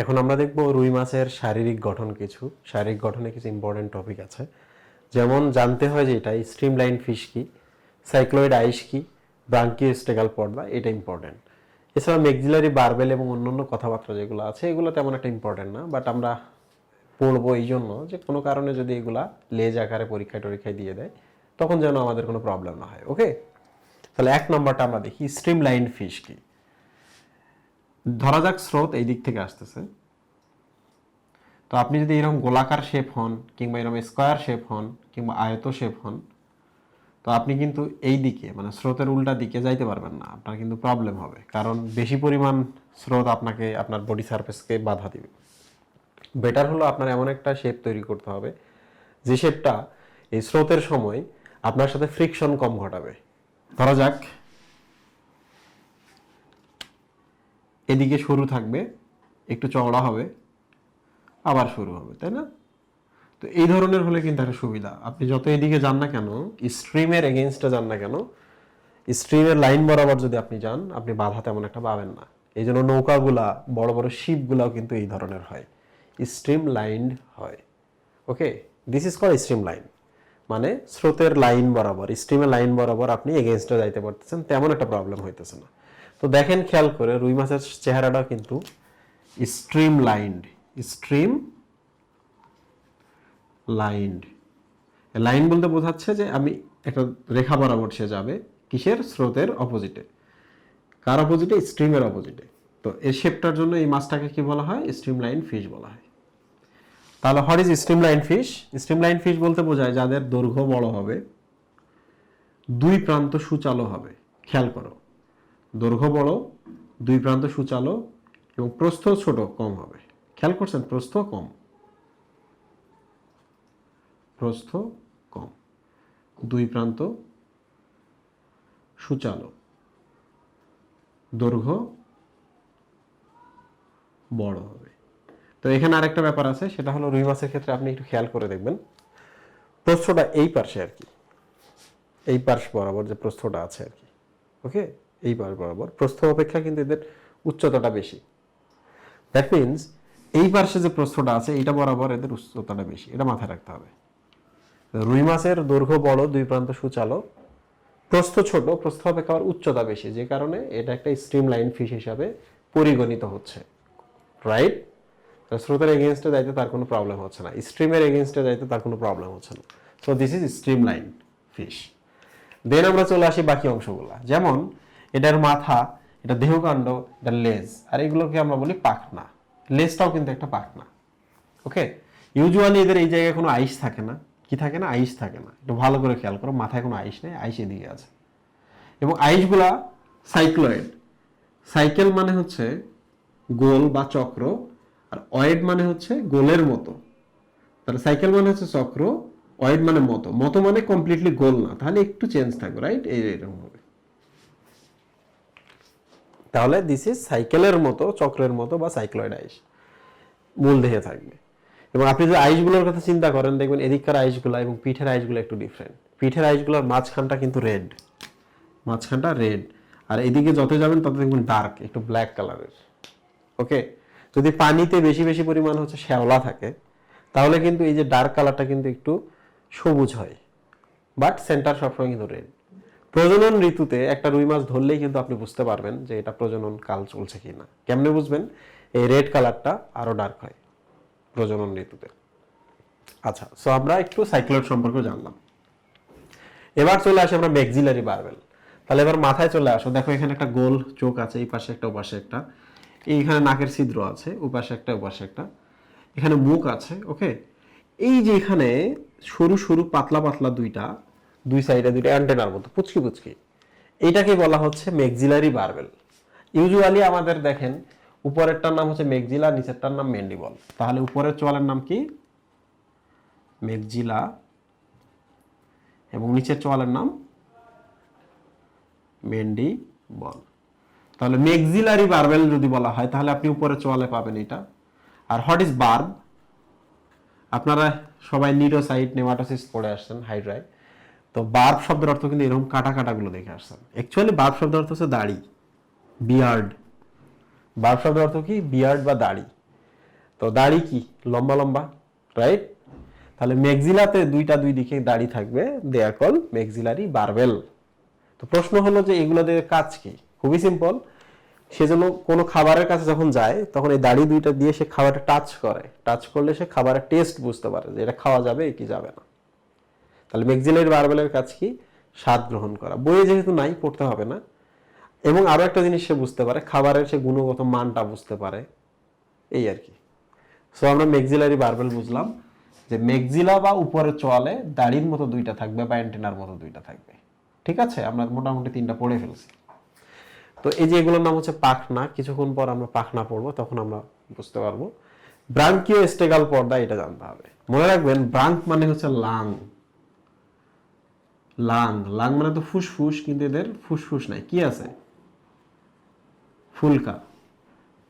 এখন আমরা দেখব রুই মাছের শারীরিক গঠন কিছু। শারীরিক গঠনে কিছু ইম্পর্টেন্ট টপিক আছে। যেমন জানতে হয় যে এটা স্ট্রিম লাইন ফিশ কি সাইক্লোয়েড আইস কি ব্রাঙ্কিওস্টেগাল পর্দা, এটা ইম্পর্টেন্ট এছাড়া মেক্সিলারি বারবেল এবং অন্যান্য কথাবার্তা যেগুলো আছে, এগুলো তেমন একটা ইম্পর্টেন্ট না বাট আমরা পড়ব এই জন্য যে কোনো কারণে যদি এগুলা লেজ আকারে পরীক্ষায় টরীক্ষায় দিয়ে দেয়, তখন যেন আমাদের কোনো প্রবলেম না হয় ওকে তাহলে এক নম্বরটা আমরা দেখি স্ট্রিম লাইন ফিশ কি। ধরা যাক স্রোত এই দিক থেকে আসতেছে। তো আপনি যদি এরকম গোলাকার শেপ হন কিংবা এরকম স্কোয়ার শেপ হন কিংবা আয়ত শেপ হন, তো আপনি কিন্তু এই দিকে মানে স্রোতের উল্টা দিকে যাইতে পারবেন না। আপনার কিন্তু প্রবলেম হবে। কারণ বেশি পরিমাণ স্রোত আপনাকে আপনার বডি সারফেসকে বাধা দিবে। বেটার হলো আপনার এমন একটা শেপ তৈরি করতে হবে, যে শেপটা এই স্রোতের সময় আপনার সাথে ফ্রিকশন কম ঘটাবে। ধরা যাক এদিকে সরু থাকবে, একটু চওড়া হবে, আবার শুরু হবে, তাই না? তো এই ধরনের হলে কিন্তু একটা সুবিধা। আপনি যত এদিকে যান না কেন স্ট্রিমের এগেনস্টে যান না কেন স্ট্রিমের লাইন বরাবর যদি আপনি যান, আপনি বাধা তেমন একটা পাবেন না। এই জন্য নৌকাগুলা, বড় বড় শিপগুলাও কিন্তু এই ধরনের হয়। স্ট্রিম লাইনড হয়। Okay this is called streamline মানে স্রোতের লাইন বরাবর স্ট্রিমের লাইন বরাবর আপনি এগেনস্টে যাইতে পারতেছেন, তেমন একটা প্রবলেম হইতেছে না। তো দেখেন খেয়াল করে রুই মাছের চেহারাটা কিন্তু streamlined streamlined line বলতে বোঝাচ্ছে যে আমি একটা রেখা বরাবর সে যাবে কিসের? স্রোতের অপোজিটে কার অপোজিটে স্ট্রিমের অপোজিটে তো এই শেপটার জন্য এই মাছটাকে কি বলা হয়? স্ট্রিম লাইন ফিশ বলা হয়। তাহলে what is streamline fish streamline fish বলতে বোঝায় যাদের দৈর্ঘ্য বড় হবে, দুই প্রান্ত সুচালো হবে। খেয়াল করো। দৈর্ঘ্য বড়, দুই প্রান্ত সুচালো এবং প্রস্থ ছোট, কম হবে। খেয়াল করছেন, প্রস্থ কম। প্রস্থ কম। দুই প্রান্ত সুচালো। দৈর্ঘ্য বড় হবে। তো এখানে আরেকটা ব্যাপার আছে, সেটা হলো রুই মাছের ক্ষেত্রে আপনি একটু খেয়াল করে দেখবেন। প্রস্থটা এই পার্শ্বে আর কি। এই পার্শ্ব বরাবর যে প্রস্থটা আছে আর কি। ওকে? এই পার্শ্ব বরাবর। প্রস্থ অপেক্ষা কিন্তু এদের উচ্চতাটা বেশি। দ্যাট মিনস এই পার্শ্বে যে প্রস্থটা আছে এটা বরাবর এদের উচ্চতাটা বেশি। এটা মাথায় রাখতে হবে। রুই মাছের দৈর্ঘ্য বড়, দুই প্রান্ত সুচালো। প্রস্থ ছোট, প্রস্থ অপেক্ষা আবার উচ্চতা বেশি, যে কারণে এটা একটা স্ট্রিম লাইন ফিশ হিসাবে পরিগণিত হচ্ছে। রাইট স্রোতের এগেনস্টে যাইতে তার কোনো প্রবলেম হচ্ছে না। স্ট্রিমের এগেনস্টে যাইতে তার কোনো প্রবলেম হচ্ছে না। So this is streamline fish then আমরা চলে আসি বাকি অংশগুলো। যেমন এটার মাথা, এটা দেহকাণ্ড এটা লেজ, আর এগুলোকে আমরা বলি পাখনা। লেজটাও কিন্তু একটা পাখনা ওকে ইউজুয়ালি এদের এই জায়গায় কোনো আইস থাকে না। কি থাকে না? আইস থাকে না। একটু ভালো করে খেয়াল করো, মাথায় কোনো আইস নেই, আইস এদিকে আছে। এবং আইসগুলা সাইক্লয়েড। সাইকেল মানে হচ্ছে গোল বা চক্র, আর অয়েড মানে হচ্ছে গোলের মতো। তাহলে সাইকেল মানে হচ্ছে চক্র অয়েড মানে মতো। মতো মানে কমপ্লিটলি গোল না। তাহলে একটু চেঞ্জ থাকবে রাইট এই এরকম হবে তাহলে দিস ইজ সাইকেলের মতো, চক্রের মতো বা সাইক্লয়েড আইস। মূল দেহে থাকবে। এবং আপনি যদি আইসগুলোর কথা চিন্তা করেন, দেখবেন এদিককার আইসগুলো এবং পিঠের আইসগুলো একটু ডিফারেন্ট পিঠের আইসগুলোর মাঝখানটা কিন্তু রেড মাঝখানটা রেড আর এদিকে যত যাবেন, তত দেখবেন ডার্ক একটু ব্ল্যাক কালারের ওকে? যদি পানিতে বেশি বেশি পরিমাণ হচ্ছে শ্যাওলা থাকে, তাহলে কিন্তু এই যে ডার্ক কালারটা কিন্তু একটু সবুজ হয়। বাট সেন্টার সবসময় কিন্তু রেড প্রজনন ঋতুতে একটা রুই মাছ ধরলেই কিন্তু আপনি বুঝতে পারবেন যে এটা প্রজনন কাল চলছে কিনা। কেমনে বুঝবেন? এই রেড কালারটা আরও ডার্ক হয় প্রজনন ঋতুতে। আচ্ছা সো আমরা একটু সাইক্লোয়েড সম্পর্কে জানলাম। এবার চলে আসি আমরা ম্যাক্সিলারি বারবেল তাহলে এবার মাথায় চলে আসো। দেখো এখানে একটা গোল চোখ আছে, এই পাশে একটা ওপাশে একটা। এইখানে নাকের ছিদ্র আছে ওপাশে একটা ওপাশে একটা। এখানে মুখ আছে ওকে এই যে এখানে সরু সরু, পাতলা পাতলা দুইটা দুই সাইডে দুইটা অ্যান্টেনার মতো, পুচকি পুচকি। এইটাকে বলা হচ্ছে মেক্সিলারি বারবেল ইউজুয়ালি আমাদের দেখেন, উপরেরটার নাম হচ্ছে মেকজিলা নিচেরটার নাম মেন্ডিবল তাহলে উপরের চোয়ালের নাম কি? মেকজিলা এবং নিচের চোয়ালের নাম মেন্ডি বল তাহলে মেক্সিলারি বারবেল যদি বলা হয়, তাহলে আপনি উপরে চোয়ালে পাবেন এটা। আর হোয়াট ইজ বার্ব আপনারা সবাই নিডোসাইট নেমাটোসিস পড়ে আসছেন হাইড্রাই তো বার্ব শব্দের অর্থ কিন্তু এরকম কাটা কাটাগুলো দেখে আসছেন অ্যাকচুয়ালি বার্ব শব্দের অর্থ হচ্ছে দাড়ি বিয়ার্ড বার্ব শব্দের অর্থ কি? বিয়ার্ড বা দাড়ি। তো দাড়ি কি? লম্বা লম্বা রাইট তাহলে মেক্সিলাতে দুইটা দুই দিকে দাড়ি থাকবে দেয়ার কল মেক্সিলারি বারবেল তো প্রশ্ন হলো যে এগুলোদের কাজ কি? খুবই সিম্পল সেজন্য কোনো খাবারের কাছে যখন যায়, তখন এই দাড়ি দুইটা দিয়ে সে খাবারটা টাচ করে। টাচ করলে সে খাবারের টেস্ট বুঝতে পারে যে এটা খাওয়া যাবে কি যাবে না। তাহলে মেক্সিলারি বারবেলের কাজ কি? স্বাদ গ্রহণ করা। বইয়ে যেহেতু নাই, পড়তে হবে না। এবং আরও একটা জিনিস সে বুঝতে পারে, খাবারের সে গুণগত মানটা বুঝতে পারে। এই আর কি। সো আমরা মেক্সিলারি বারবেল বুঝলাম যে মেক্সিলা বা উপরের চোয়ালে দাড়ির মতো দুইটা থাকবে বা অ্যান্টেনার মতো দুইটা থাকবে। ঠিক আছে? আমরা মোটামুটি তিনটা পড়ে ফেলছি। তো এই যে এগুলোর নাম হচ্ছে পাখনা, কিছুক্ষণ পর আমরা পাখনা পড়ব, তখন আমরা বুঝতে পারব। ব্রাঙ্কিও স্টেগাল পর্দা, এটা জানতে হবে। মনে রাখবেন, ব্রাঙ্ক মানে হচ্ছে লাং। লাং। লাং মানে তো ফুসফুস, কিন্তু এদের ফুসফুস নাই। কি আছে? ফুলকা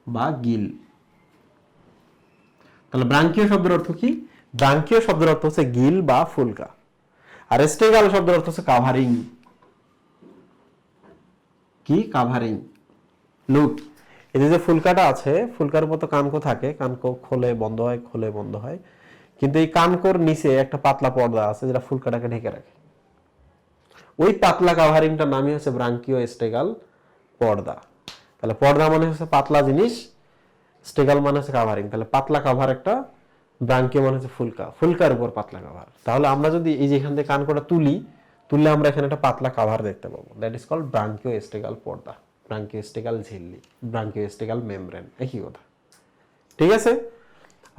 বা গিল। তাহলে ব্রাঙ্কিও শব্দের অর্থ কি? ব্রাঙ্কিও শব্দের অর্থ হচ্ছে গিল বা ফুলকা। আর স্টেগাল শব্দের অর্থ হচ্ছে কাভারিং। কি? কাভারিং। লুক এতে যে ফুলকাটা আছে, ফুলকার মতো কানকো থাকে, কানকো খোলে বন্ধ হয়, খোলে বন্ধ হয়। কিন্তু এই কানকোর নিচে একটা পাতলা পর্দা আছে যেটা ফুলকাটাকে ঢেকে রাখে। ওই পাতলা কাভারিংটার নামই হচ্ছে ব্রাঙ্কিও স্টেগাল পর্দা। তাহলে পর্দা মানে হচ্ছে পাতলা জিনিস, স্টেগাল মানে হচ্ছে কাভারিং তাহলে পাতলা কাভার একটা ব্রাঙ্কিও মানে হচ্ছে ফুলকা। ফুলকার উপর পাতলা কাভার তাহলে আমরা যদি এই যে এখান থেকে কানকোটা তুলি, তুললে আমরা এখানে একটা পাতলা কাভার দেখতে পাবো। That is called branchiostegal পর্দা। ব্রাঙ্কিও স্টেগাল ঝিল্লি ব্রাঙ্কিও স্টেগাল মেমব্রেন, একই কথা। ঠিক আছে?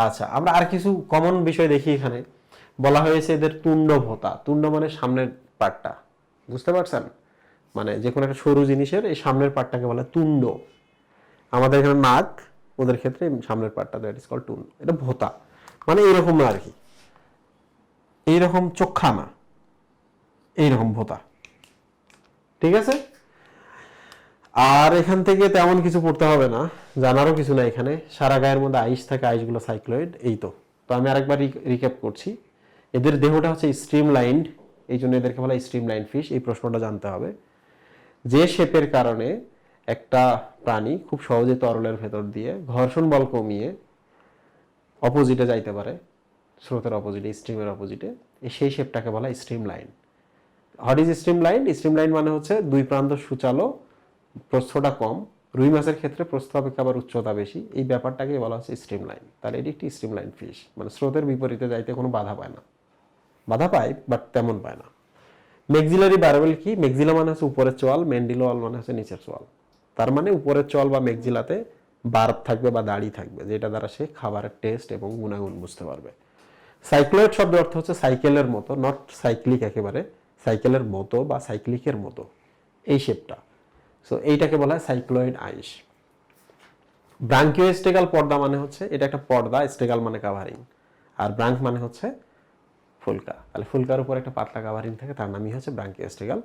আচ্ছা আমরা আর কিছু কমন বিষয় দেখি এখানে। বলা হয়েছে এদের তুণ্ড ভোতা। তুণ্ড মানে সামনের পাটটা বুঝতে পারছেন? মানে যে কোনো একটা সরু জিনিসের এই সামনের পাটটাকে বলে তুণ্ড। আমাদের এখানে নাক, ওদের ক্ষেত্রে সামনের পাটটা দ্যাট ইজ কল টুন এটা ভোতা। মানে এইরকম আর কি। এইরকম চোখা না এইরকম ভোতা। ঠিক আছে? আর এখান থেকে তেমন কিছু পড়তে হবে না। জানারও কিছু না এখানে। সারা গায়ের মধ্যে আইস থাকে আইসগুলো সাইক্লয়েড, এই তো। তো আমি আরেকবার রিক্যাপ করছি। এদের দেহটা হচ্ছে স্ট্রিম লাইন্ড এই জন্য এদেরকে বলা স্ট্রিম লাইন ফিশ এই প্রশ্নটা জানতে হবে। যে শেপের কারণে একটা প্রাণী খুব সহজে তরলের ভেতর দিয়ে ঘর্ষণ বল কমিয়ে অপোজিটে যাইতে পারে, স্রোতের অপোজিটে স্ট্রিমের অপোজিটে সেই শেপটাকে বলা streamline what is streamline streamline মানে হচ্ছে দুই প্রান্ত সুচালো, প্রস্থটা কম। রুই মাছের ক্ষেত্রে প্রস্থ অপেক্ষা আবার উচ্চতা বেশি। এই ব্যাপারটাকে বলা হচ্ছে স্ট্রিম লাইন তাহলে এটি একটি স্ট্রিম লাইন ফিশ মানে স্রোতের বিপরীতে যাইতে কোনো বাধা পায় না। বাধা পায় বাট তেমন পায় না। মেক্সিলারি বারবেল কি? মেক্সিলা মানে হচ্ছে উপরের চোয়াল মেন্ডিলো ওয়াল মানে হচ্ছে নিচের চোয়াল। তার মানে উপরের চোয়াল বা মেক্সিলাতে বার্ব থাকবে বা দাড়ি থাকবে, যেটা দ্বারা সে খাবারের টেস্ট এবং গুণাগুণ বুঝতে পারবে। সাইক্লোয়েড শব্দের অর্থ হচ্ছে সাইকেলের মতো নট সাইক্লিক একেবারে, সাইকেলের মতো বা সাইক্লিকের মতো। এই শেপটা সো এইটাকে বলা হয় সাইক্লয়েড আইস। ব্রাঙ্কিও স্টেগাল পর্দা মানে হচ্ছে, এটা একটা পর্দা, স্টেগাল মানে কাভারিং আর ব্রাঙ্ক মানে হচ্ছে ফুলকা। তাহলে ফুলকার উপর একটা পাতলা কাভারিং থাকে, তার নামই হচ্ছে ব্রাঙ্কিও স্টেগাল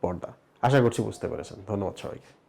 পর্দা। আশা করছি বুঝতে পেরেছেন। ধন্যবাদ সবাইকে।